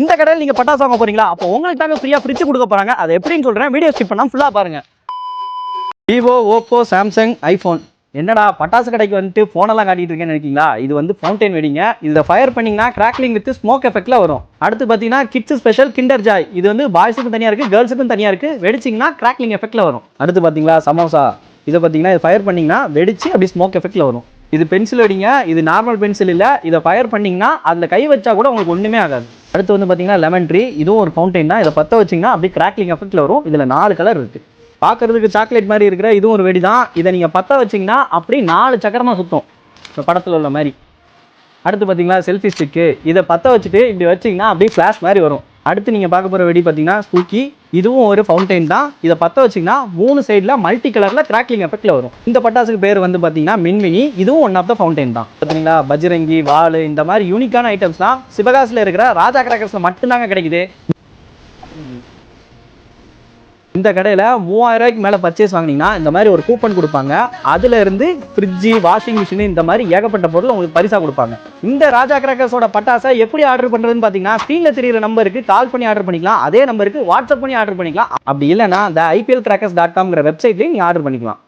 இந்த கடையில் நீங்கள் பட்டாசு வாங்க போறீங்களா? அப்போ உங்களுக்கு தாங்க ஃப்ரீயாக ஃப்ரிட்ஜ் கொடுக்க போகிறாங்க அதை எப்படின்னு சொல்கிறேன் வீடியோ ஸ்கிப் பண்ணால் ஃபுல்லாக பாருங்கள் விவோ ஓப்போ சாம்சங் ஐஃபோன் என்னடா பட்டாசு கடைக்கு வந்துட்டு ஃபோனெல்லாம் காட்டிகிட்டு இருக்கேன்னு நினைக்கிறீங்களா? இது வந்து ஃபவுண்டைன் வெடிங்க. இதை ஃபயர் பண்ணிங்கன்னா கிராக்லிங் வித் ஸ்மோக் எஃபெக்ட்டில் வரும். அடுத்து பார்த்தீங்கன்னா கிட்ஸ் ஸ்பெஷல் கிண்டர் ஜாய் இது வந்து பாய்ஸுக்கும் தனியாக இருக்குது கேர்ள்ஸுக்கும் தனியாக இருக்குது வெடிச்சிங்கன்னா கிராக்லிங் எஃபெக்ட்டில் வரும். அடுத்து பார்த்தீங்களா சமோசா இதை பார்த்தீங்கன்னா இது ஃபயர் பண்ணிங்கன்னா வெடிச்சு அப்படி ஸ்மோக் எஃபெக்ட்டில் வரும். இது பென்சில் வெடிங்க. இது நார்மல் பென்சில் இல்லை. இதை ஃபயர் பண்ணிங்கன்னா அதில் கை வச்சா கூட உங்களுக்கு ஒன்றுமே ஆகாது. அடுத்து வந்து பார்த்தீங்கன்னா லெமன் ட்ரீ இதுவும் ஒரு ஃபவுண்டைன் தான். இதை பற்ற வச்சிங்கன்னா அப்படியே கிராக்லிங் எஃபெக்ட்ல வரும். இதில் நாலு கலர் இருக்குது பார்க்குறதுக்கு சாக்லேட் மாதிரி இருக்கிற இதுவும் ஒரு வெடி தான் இதை நீங்கள் பற்ற வச்சிங்கன்னா அப்படியே நாலு சக்கரமாக சுற்றும் இப்போ படத்தில் உள்ள மாதிரி. அடுத்து பார்த்தீங்கன்னா செல்ஃபி ஸ்டிக்கு இதை பற்ற வச்சுட்டு இப்படி வச்சிங்கன்னா அப்படியே ஃப்ளாஷ் மாதிரி வரும். அடுத்து நீங்கள் பார்க்க போகிற வெடி பார்த்தீங்கன்னா ஸ்பூக்கி இதுவும் ஒரு ஃபவுண்டைன் தான். இதை பற்ற வச்சிங்கன்னா மூணு சைடில் மல்டி கலரில் கிராக்லிங் எஃபெக்ட்டில் வரும். இந்த பட்டாசுக்கு பேர் வந்து பார்த்தீங்கன்னா மின்மினி இதுவும் ஒன் ஆஃப் த ஃபவுண்டைன் தான். பார்த்தீங்களா பஜ்ரங்கி வாள் இந்த மாதிரி யூனிக்கான ஐட்டம்ஸ் தான். சிவகாசில் இருக்கிற ராஜா கிராக்கர்ஸில் மட்டும்தாங்க கிடைக்குது. இந்த கடையில் மூவாயிரம் ரூபாய்க்கு மேலே பர்ச்சேஸ் வாங்கினீங்கன்னா இந்த மாதிரி ஒரு கூப்பன் கொடுப்பாங்க. அதுல இருந்து ஃப்ரிட்ஜு வாஷிங் மிஷின் இந்த மாதிரி ஏகப்பட்ட பொருள் உங்களுக்கு பரிசா கொடுப்பாங்க. இந்த ராஜா கிராக்கர்ஸோட பட்டாசை எப்படி ஆர்டர் பண்ணுறதுன்னு பார்த்தீங்கன்னா ஸ்க்ரீனில் தெரியுற நம்பருக்கு கால் பண்ணி ஆர்டர் பண்ணிக்கலாம். அதே நம்பருக்கு வாட்ஸ்அப் பண்ணி ஆர்டர் பண்ணிக்கலாம். அப்படி இல்லைன்னா இந்த ஐபிஎல் கிராக்கர்ஸ் டாட் காம்ங்கிற வெப்சைட்லேயும் நீங்கள் ஆர்டர் பண்ணிக்கலாம்.